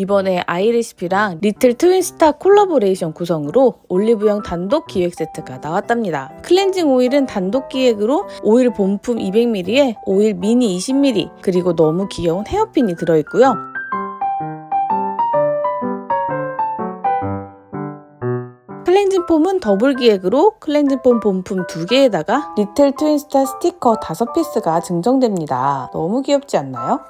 이번에 아이레시피랑 리틀 트윈스타 콜라보레이션 구성으로 올리브영 단독 기획 세트가 나왔답니다. 클렌징 오일은 단독 기획으로 오일 본품 200ml에 오일 미니 20ml 그리고 너무 귀여운 헤어핀이 들어있고요. 클렌징 폼은 더블 기획으로 클렌징 폼 본품 2개에다가 리틀 트윈스타 스티커 5피스가 증정됩니다. 너무 귀엽지 않나요?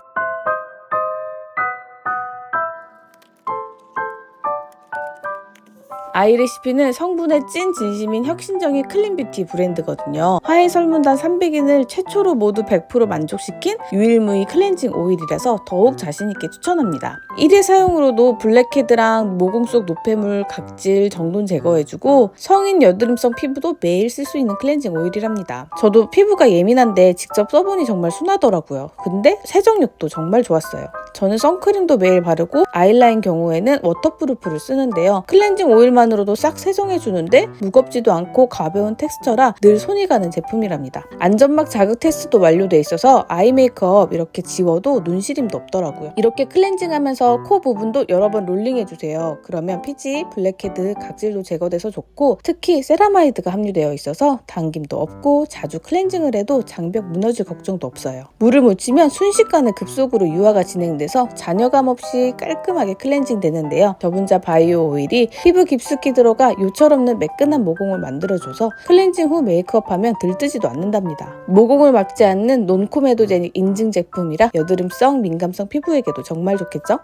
아이레시피는 성분의 찐 진심인 혁신적인 클린뷰티 브랜드거든요. 화해 설문단 300인을 최초로 모두 100% 만족시킨 유일무이 클렌징 오일이라서 더욱 자신있게 추천합니다. 1회 사용으로도 블랙헤드랑 모공 속 노폐물, 각질, 정돈 제거해주고 성인 여드름성 피부도 매일 쓸 수 있는 클렌징 오일이랍니다. 저도 피부가 예민한데 직접 써보니 정말 순하더라고요. 근데 세정력도 정말 좋았어요. 저는 선크림도 매일 바르고 아이라인 경우에는 워터프루프를 쓰는데요. 클렌징 오일만 으로도 싹 세정해주는데 무겁지도 않고 가벼운 텍스처라 늘 손이 가는 제품이랍니다. 안전막 자극 테스트도 완료돼 있어서 아이 메이크업 이렇게 지워도 눈시림도 없더라고요. 이렇게 클렌징하면서 코 부분도 여러 번 롤링해주세요. 그러면 피지, 블랙헤드, 각질도 제거돼서 좋고 특히 세라마이드가 함유되어 있어서 당김도 없고 자주 클렌징을 해도 장벽 무너질 걱정도 없어요. 물을 묻히면 순식간에 급속으로 유화가 진행돼서 잔여감 없이 깔끔하게 클렌징 되는데요. 저분자 바이오 오일이 피부 깊숙 이 들어가 요철 없는 매끈한 모공을 만들어줘서 클렌징 후 메이크업하면 들뜨지도 않는답니다. 모공을 막지 않는 논코메도제닉 인증 제품이라 여드름성, 민감성 피부에게도 정말 좋겠죠?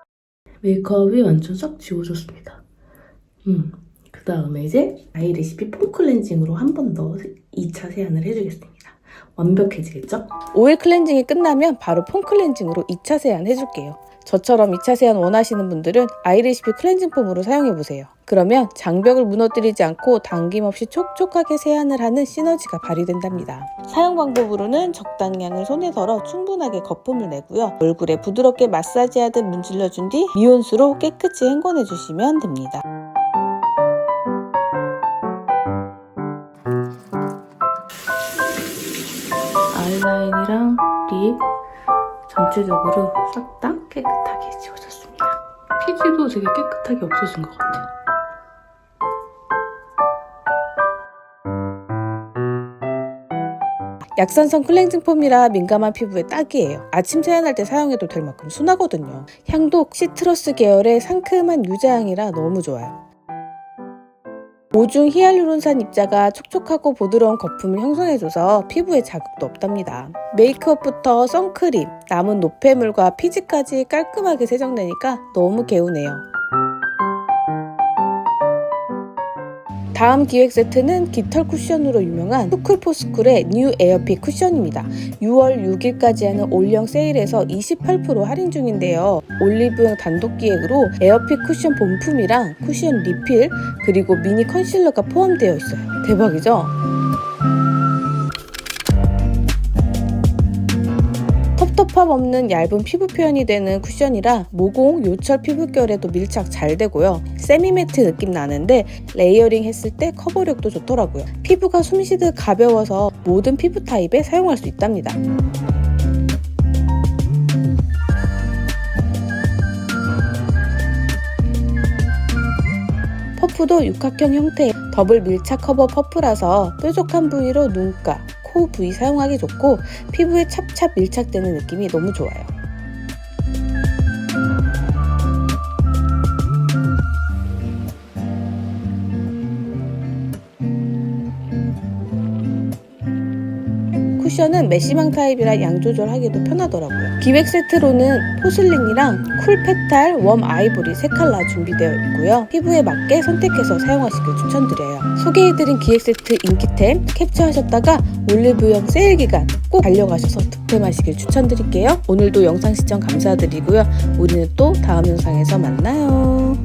메이크업이 완전 싹 지워졌습니다. 음, 그 다음에 이제 아이 레시피 폼 클렌징으로 한 번 더 2차 세안을 해주겠습니다. 완벽해지겠죠? 오일 클렌징이 끝나면 바로 폼 클렌징으로 2차 세안 해줄게요. 저처럼 2차 세안 원하시는 분들은 아이레시피 클렌징 폼으로 사용해보세요. 그러면 장벽을 무너뜨리지 않고 당김 없이 촉촉하게 세안을 하는 시너지가 발휘된답니다. 사용 방법으로는 적당량을 손에 덜어 충분하게 거품을 내고요. 얼굴에 부드럽게 마사지하듯 문질러준 뒤 미온수로 깨끗이 헹궈내주시면 됩니다. 아이라인이랑 립 전체적으로 싹 다 깨끗하게 지워졌습니다. 피지도 되게 깨끗하게 없어진 것 같아요. 약산성 클렌징 폼이라 민감한 피부에 딱이에요. 아침 세안할 때 사용해도 될 만큼 순하거든요. 향도 시트러스 계열의 상큼한 유자향이라 너무 좋아요. 오중 히알루론산 입자가 촉촉하고 부드러운 거품을 형성해줘서 피부에 자극도 없답니다. 메이크업부터 선크림, 남은 노폐물과 피지까지 깔끔하게 세정되니까 너무 개운해요. 다음 기획 세트는 깃털 쿠션으로 유명한 스쿨포스쿨의 뉴 에어픽 쿠션입니다. 6월 6일까지 하는 올영 세일에서 28% 할인 중인데요. 올리브영 단독 기획으로 에어픽 쿠션 본품이랑 쿠션 리필 그리고 미니 컨실러가 포함되어 있어요. 대박이죠? 텁텁함 없는 얇은 피부 표현이 되는 쿠션이라 모공, 요철 피부결에도 밀착 잘 되고요. 세미매트 느낌 나는데 레이어링 했을 때 커버력도 좋더라고요. 피부가 숨쉬듯 가벼워서 모든 피부 타입에 사용할 수 있답니다. 퍼프도 육각형 형태의 더블 밀착 커버 퍼프라서 뾰족한 부위로 눈가, 코 부위 사용하기 좋고 피부에 찹찹 밀착되는 느낌이 너무 좋아요. 쿠션은 메시망 타입이라 양 조절하기도 편하더라고요. 기획 세트로는 포슬린이랑 쿨 페탈, 웜 아이보리 세 컬러 준비되어 있고요. 피부에 맞게 선택해서 사용하시길 추천드려요. 소개해드린 기획 세트 인기템 캡처하셨다가 올리브영 세일 기간 꼭 달려가셔서 득템하시길 추천드릴게요. 오늘도 영상 시청 감사드리고요. 우리는 또 다음 영상에서 만나요.